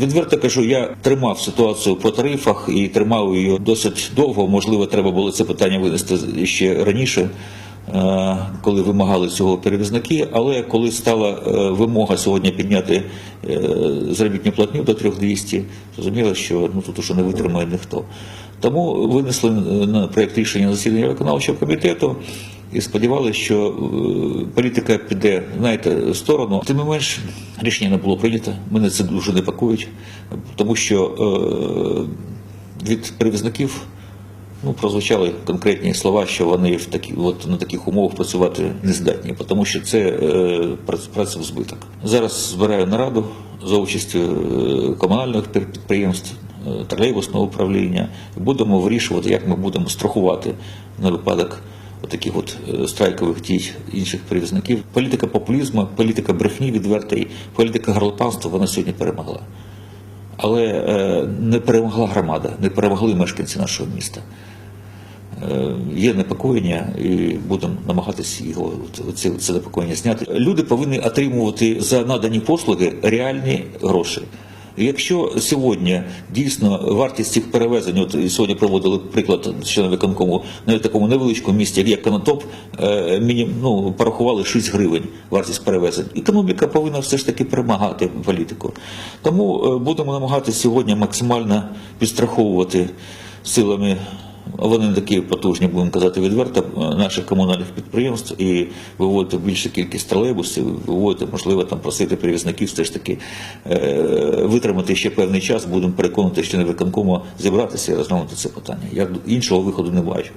Відверто кажу, я тримав ситуацію по тарифах і тримав її досить довго. Можливо, треба було це питання винести ще раніше. е, Коли вимагали цього перевізники, але коли стала е, вимога сьогодні підняти е, заробітну платню до 3200, зрозуміло, що ну тут уже не витримає ніхто. Тому винесли на проєкт рішення засідання виконавчого комітету і сподівалися, що е, політика піде, знаєте, в сторону. Тим не менш, рішення не було прийнято. Мене це дуже непокоїть, тому що е, від перевізників ну, прозвучали конкретні слова, що вони в такі, от, на таких умовах працювати не здатні, тому що це е, праця в збиток. Зараз збираю нараду за участю е, комунальних підприємств, тролейбусного управління. Будемо вирішувати, як ми будемо страхувати на випадок таких от е, страйкових дій інших перевізників. Політика популізму, політика брехні відвертої, політика гарлопанства вона сьогодні перемогла. Але е, не перемогла громада, не перемогли мешканці нашого міста. Е, Є непокоєння, і будемо намагатися його це, це непокоєння зняти. Люди повинні отримувати за надані послуги реальні гроші. Якщо сьогодні дійсно вартість цих перевезень, от сьогодні проводили приклад члени виконкому на такому невеличкому місті, як Канатоп, мінім, ну, порахували 6 гривень вартість перевезень. Економіка повинна все ж таки перемагати політику. Тому е, будемо намагатися сьогодні максимально підстраховувати силами Вони не такі потужні, будемо казати відверто, наших комунальних підприємств і виводити більшу кількість тролейбусів, виводити, можливо, там просити перевізників все ж таки е, витримати ще певний час. Будемо переконувати, що не виконкому зібратися і розглянути це питання. Я іншого виходу не бачу.